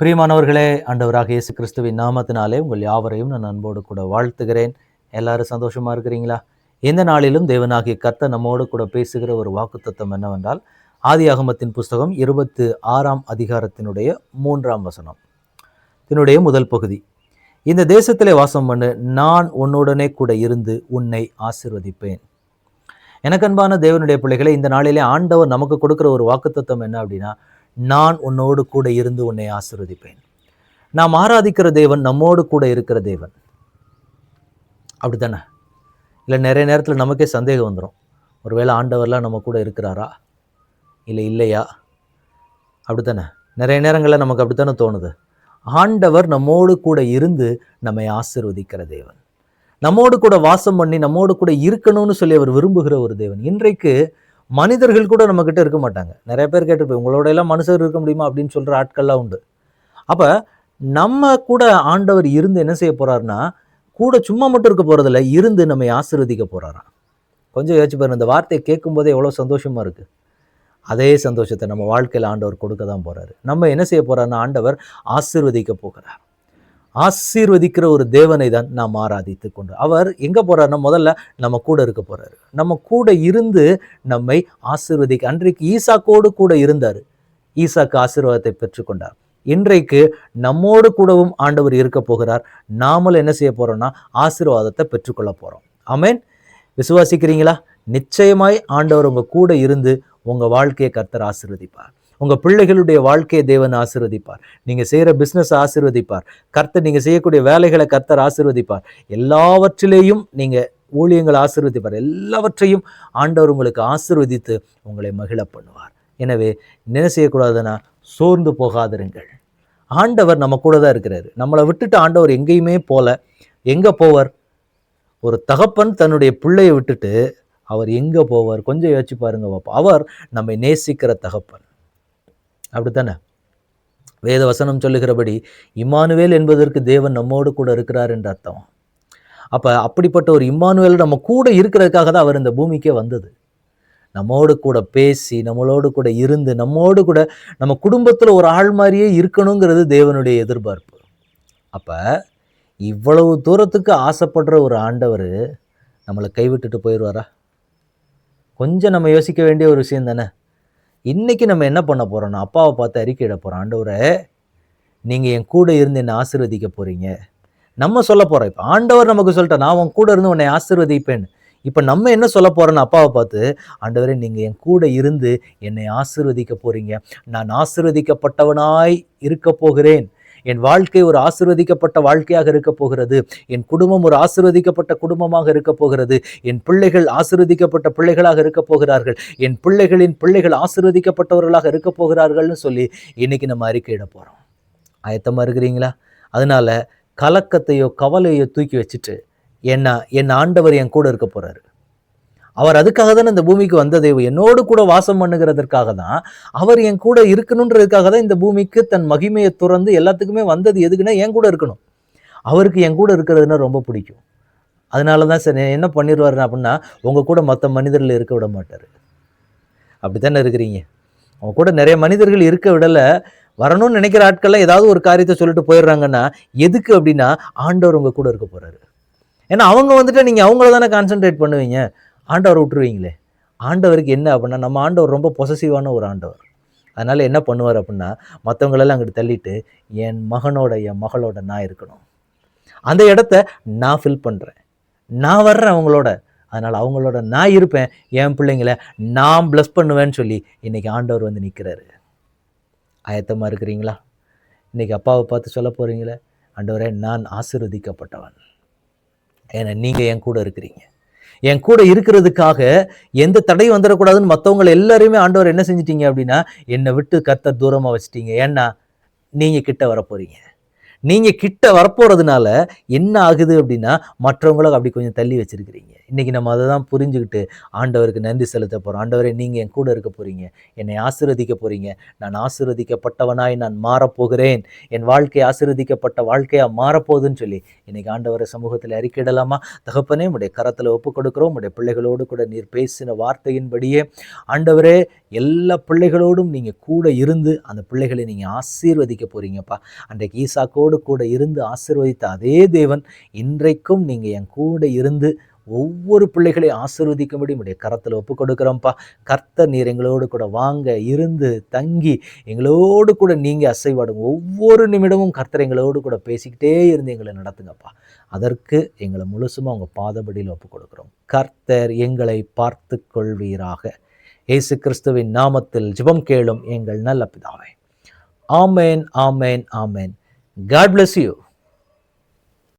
பிரியமானவர்களே ஆண்டவராக இயேசு கிறிஸ்துவின் நாமத்தினாலே உங்கள் யாவரையும் நான் அன்போடு கூட வாழ்த்துகிறேன். எல்லாரும் சந்தோஷமா இருக்கிறீங்களா? எந்த நாளிலும் தேவனாகிய கர்த்த நம்மோடு கூட பேசுகிற ஒரு வாக்குத்தத்தம் என்னவென்றால் ஆதியாகமத்தின் புஸ்தகம் இருபத்து ஆறாம் அதிகாரத்தினுடைய மூன்றாம் வசனம். இதனுடைய முதல் பகுதி இந்த தேசத்திலே வாசம் பண்ணு நான் உன்னுடனே கூட இருந்து உன்னை ஆசிர்வதிப்பேன். எனக்கு அன்பான தேவனுடைய பிள்ளைகளை இந்த நாளிலே ஆண்டவர் நமக்கு கொடுக்கிற ஒரு வாக்குத்தத்தம் என்ன அப்படின்னா நான் உன்னோடு கூட இருந்து உன்னை ஆசிர்வதிப்பேன். நாம் ஆராதிக்கிற தேவன் நம்மோடு கூட இருக்கிற தேவன். அப்படித்தானே? இல்லை நிறைய நேரத்தில் நமக்கே சந்தேகம் வந்துடும் ஒருவேளை ஆண்டவர்லாம் நம்ம கூட இருக்கிறாரா? இல்லை இல்லையா? அப்படித்தானே? நிறைய நேரங்களில் நமக்கு அப்படித்தானே தோணுது. ஆண்டவர் நம்மோடு கூட இருந்து நம்மை ஆசிர்வதிக்கிற தேவன். நம்மோடு கூட வாசம் பண்ணி நம்மோடு கூட இருக்கணும்னு சொல்லி அவர் விரும்புகிற ஒரு தேவன். இன்றைக்கு மனிதர்கள் கூட நம்மக்கிட்ட இருக்க மாட்டாங்க. நிறைய பேர் கேட்டிருப்போம் உங்களோட எல்லாம் மனுஷர் இருக்க முடியுமா? அப்படின்னு சொல்கிற ஆட்கள்லாம் உண்டு. அப்போ நம்ம கூட ஆண்டவர் இருந்து என்ன செய்ய போகிறாருன்னா கூட சும்மா மட்டும் இருக்க போகிறதில்ல இருந்து நம்மை ஆசீர்வதிக்க போகிறாராம் கொஞ்சம் யோசிச்சு பாருங்க இந்த வார்த்தையை கேட்கும்போதே எவ்வளோ சந்தோஷமாக இருக்குது அதே சந்தோஷத்தை நம்ம வாழ்க்கையில் ஆண்டவர் கொடுக்க தான் போகிறாரு நம்ம என்ன செய்ய போகிறாருன்னா ஆண்டவர் ஆசீர்வதிக்க போகிறார். ஆசீர்வதிக்கிற ஒரு தேவனை தான் நாம் ஆராதித்து கொண்டு. அவர் எங்கே போகிறாருன்னா முதல்ல நம்ம கூட இருக்க போகிறாரு நம்ம கூட இருந்து நம்மை ஆசீர்வதிக்க அன்றைக்கு ஈசாக்கோடு கூட இருந்தார். ஈசாக்கு ஆசீர்வாதத்தை பெற்றுக்கொண்டார் இன்றைக்கு நம்மோடு கூடவும் ஆண்டவர் இருக்க போகிறார். நாமளும் என்ன செய்ய போறோம்னா ஆசீர்வாதத்தை பெற்றுக்கொள்ள போகிறோம் ஆமென். விசுவாசிக்கிறீங்களா? நிச்சயமாய் ஆண்டவர் உங்க கூட இருந்து உங்கள் வாழ்க்கையை கர்த்தர் ஆசீர்வதிப்பார். உங்கள் பிள்ளைகளுடைய வாழ்க்கையை தேவன் ஆசிர்வதிப்பார். நீங்கள் செய்கிற பிஸ்னஸ் ஆசிர்வதிப்பார். கர்த்தர் நீங்கள் செய்யக்கூடிய வேலைகளை கர்த்தர் ஆசிர்வதிப்பார். எல்லாவற்றிலேயும் நீங்கள் ஊழியங்களை ஆசிர்வதிப்பார். எல்லாவற்றையும் ஆண்டவர் உங்களுக்கு ஆசிர்வதித்து உங்களை மகிழ பண்ணுவார். எனவே என்ன செய்யக்கூடாதுன்னா சோர்ந்து போகாதிருங்கள். ஆண்டவர் நம்ம கூட தான் இருக்கிறாரு. நம்மளை விட்டுட்டு ஆண்டவர் எங்கேயுமே போல எங்கே போவார்? ஒரு தகப்பன் தன்னுடைய பிள்ளையை விட்டுட்டு அவர் எங்கே போவார்? கொஞ்சம் யோசிச்சு பாருங்க பாப்பா. அவர் நம்மை நேசிக்கிற தகப்பன். அப்படித்தானே? வேத வசனம் சொல்லுகிறபடி இம்மானுவேல் என்பதற்கு தேவன் நம்மோடு கூட இருக்கிறார் என்று அர்த்தம். அப்போ அப்படிப்பட்ட ஒரு இம்மானுவேல் நம்ம கூட இருக்கிறதுக்காக தான் அவர் இந்த பூமிக்கே வந்தது. நம்மோடு கூட பேசி நம்மளோடு கூட இருந்து நம்மோடு கூட நம்ம குடும்பத்தில் ஒரு ஆள் மாதிரியே இருக்கணுங்கிறது தேவனுடைய எதிர்பார்ப்பு. அப்போ இவ்வளவு தூரத்துக்கு ஆசைப்படுற ஒரு ஆண்டவர் நம்மளை கைவிட்டுட்டு போயிடுவாரா? கொஞ்சம் நம்ம யோசிக்க வேண்டிய ஒரு விஷயம் தானே? இன்னைக்கு நம்ம என்ன பண்ண போறோம்னா அப்பாவை பார்த்து அறிக்கையிட போகிறோம் ஆண்டவரை நீங்கள் என் கூட இருந்து என்னை ஆசீர்வதிக்க போகிறீங்க நம்ம சொல்ல போகிறோம் இப்போ ஆண்டவர் நமக்கு சொல்லிட்டா நான் உன் கூட இருந்து உன்னை ஆசிர்வதிப்பேன் இப்போ நம்ம என்ன சொல்ல போறோம்னு அப்பாவை பார்த்து ஆண்டவரே நீங்கள் என் கூட இருந்து என்னை ஆசீர்வதிக்க போறீங்க. நான் ஆசீர்வதிக்கப்பட்டவனாய் இருக்க போகிறேன். என் வாழ்க்கை ஒரு ஆசிர்வதிக்கப்பட்ட வாழ்க்கையாக இருக்க போகிறது. என் குடும்பம் ஒரு ஆசிர்வதிக்கப்பட்ட குடும்பமாக இருக்க போகிறது. என் பிள்ளைகள் ஆசிர்வதிக்கப்பட்ட பிள்ளைகளாக இருக்க போகிறார்கள். என் பிள்ளைகளின் பிள்ளைகள் ஆசிர்வதிக்கப்பட்டவர்களாக இருக்க போகிறார்கள்னு சொல்லி இன்னைக்கு நம்ம அறிக்கையிட போகிறோம் ஆயத்தமாக இருக்கிறீங்களா? அதனால கலக்கத்தையோ கவலையோ தூக்கி வச்சுட்டு என்ன என் ஆண்டவர் என் கூட இருக்க போகிறாரு அவர் அதுக்காக தானே இந்த பூமிக்கு வந்ததே? என்னோடு கூட வாசம் பண்ணுகிறதற்காக தான். அவர் என் கூட இருக்கணுன்றதுக்காக தான் இந்த பூமிக்கு தன் மகிமையை துறந்து எல்லாத்துக்குமே வந்தது எதுக்குன்னா என் கூட இருக்கணும். அவருக்கு என் கூட இருக்கிறதுனா ரொம்ப பிடிக்கும். அதனால தான் சரி என்ன பண்ணிடுவார் அப்படின்னா உங்கள் கூட மற்ற மனிதர்கள் இருக்க விட மாட்டார். அப்படி தானே இருக்கிறீங்க? அவங்க கூட நிறைய மனிதர்கள் இருக்க விடலை. வரணும்னு நினைக்கிற ஆட்கள்லாம் ஏதாவது ஒரு காரியத்தை சொல்லிட்டு போயிடுறாங்கன்னா எதுக்கு அப்படின்னா ஆண்டவர் உங்கள் கூட இருக்க போகிறாரு ஏன்னா அவங்க வந்துட்டு நீங்கள் அவங்கள தானே கான்சென்ட்ரேட் பண்ணுவீங்க. ஆண்டவர் விட்டுருவீங்களே. ஆண்டவருக்கு என்ன அப்படின்னா நம்ம ஆண்டவர் ரொம்ப பொசசிவான ஒரு ஆண்டவர். அதனால் என்ன பண்ணுவார் அப்படின்னா மற்றவங்களெல்லாம் அங்கிட்டு தள்ளிட்டு என் மகனோட என் மகளோட நான் இருக்கணும். அந்த இடத்த நான் ஃபில் பண்ணுறேன் நான் வர்றேன் அவங்களோட. அதனால் அவங்களோட நான் இருப்பேன். என் பிள்ளைங்கள நான் ப்ளஸ் பண்ணுவேன்னு சொல்லி இன்றைக்கி ஆண்டவர் வந்து நிற்கிறாரு ஆயத்தமாக இருக்கிறீங்களா? இன்றைக்கி அப்பாவை பார்த்து சொல்ல போகிறீங்களே ஆண்டவரே நான் ஆசிர்வதிக்கப்பட்டவன். ஏன்னா நீங்கள் என் கூட இருக்கிறீங்க. என் கூட இருக்கிறதுக்காக எந்த தடையும் வந்துடக்கூடாதுன்னு மற்றவங்க எல்லாருமே ஆண்டவர் என்ன செஞ்சிட்டீங்க அப்படின்னா என்னை விட்டு கர்த்தர் தூரமாக வச்சிட்டீங்க. ஏன்னா நீங்கள் கிட்ட வர போகிறீங்க நீங்கள் கிட்ட வரப்போகிறதுனால என்ன ஆகுது அப்படின்னா மற்றவங்கள அப்படி கொஞ்சம் தள்ளி வச்சுருக்கிறீங்க. இன்றைக்கி நம்ம அதை தான் புரிஞ்சுக்கிட்டு ஆண்டவருக்கு நன்றி செலுத்த போகிறோம் ஆண்டவரே நீங்கள் என் கூட இருக்க போகிறீங்க என்னை ஆசீர்வதிக்க போகிறீங்க நான் ஆசீர்வதிக்கப்பட்டவனாய் நான் மாறப்போகிறேன். என் வாழ்க்கை ஆசீர்வதிக்கப்பட்ட வாழ்க்கையாக மாறப்போகுதுன்னு சொல்லி இன்றைக்கி ஆண்டவரை சமூகத்தில் அறிக்கையிடலாமா? தகப்பனே உடைய கரத்தில் ஒப்பு கொடுக்குறோம் உடைய பிள்ளைகளோடு கூட நீர் பேசின வார்த்தையின்படியே ஆண்டவரே எல்லா பிள்ளைகளோடும் நீங்கள் கூட இருந்து அந்த பிள்ளைகளை நீங்கள் ஆசீர்வதிக்க போகிறீங்கப்பா அன்றைக்கு ஈசாக்கோடு கூட இருந்து ஆசீர்வதித்த அதே தேவன் இன்றைக்கும் நீங்கள் என் கூட இருந்து ஒவ்வொரு பிள்ளைகளையும் ஆசீர்வதிக்கும்படி உடைய கரத்தில் ஒப்பு கொடுக்குறோம்ப்பா கர்த்தர் நீர் எங்களோடு கூட வாங்க இருந்து தங்கி எங்களோடு கூட நீங்கள் அசைவாடுங்க ஒவ்வொரு நிமிடமும் கர்த்தர் எங்களோடு கூட பேசிக்கிட்டே இருந்து எங்களை நடத்துங்கப்பா. அதற்கு எங்களை முழுசுமாக உங்கள் பாதபடியில் ஒப்பு கொடுக்குறோம் கர்த்தர் எங்களை பார்த்து கொள்வீராக இயேசு கிறிஸ்துவின் நாமத்தில் ஜெபம் கேளும் எங்கள் நல்ல பிதாவே. ஆமேன் ஆமேன் ஆமேன். God bless you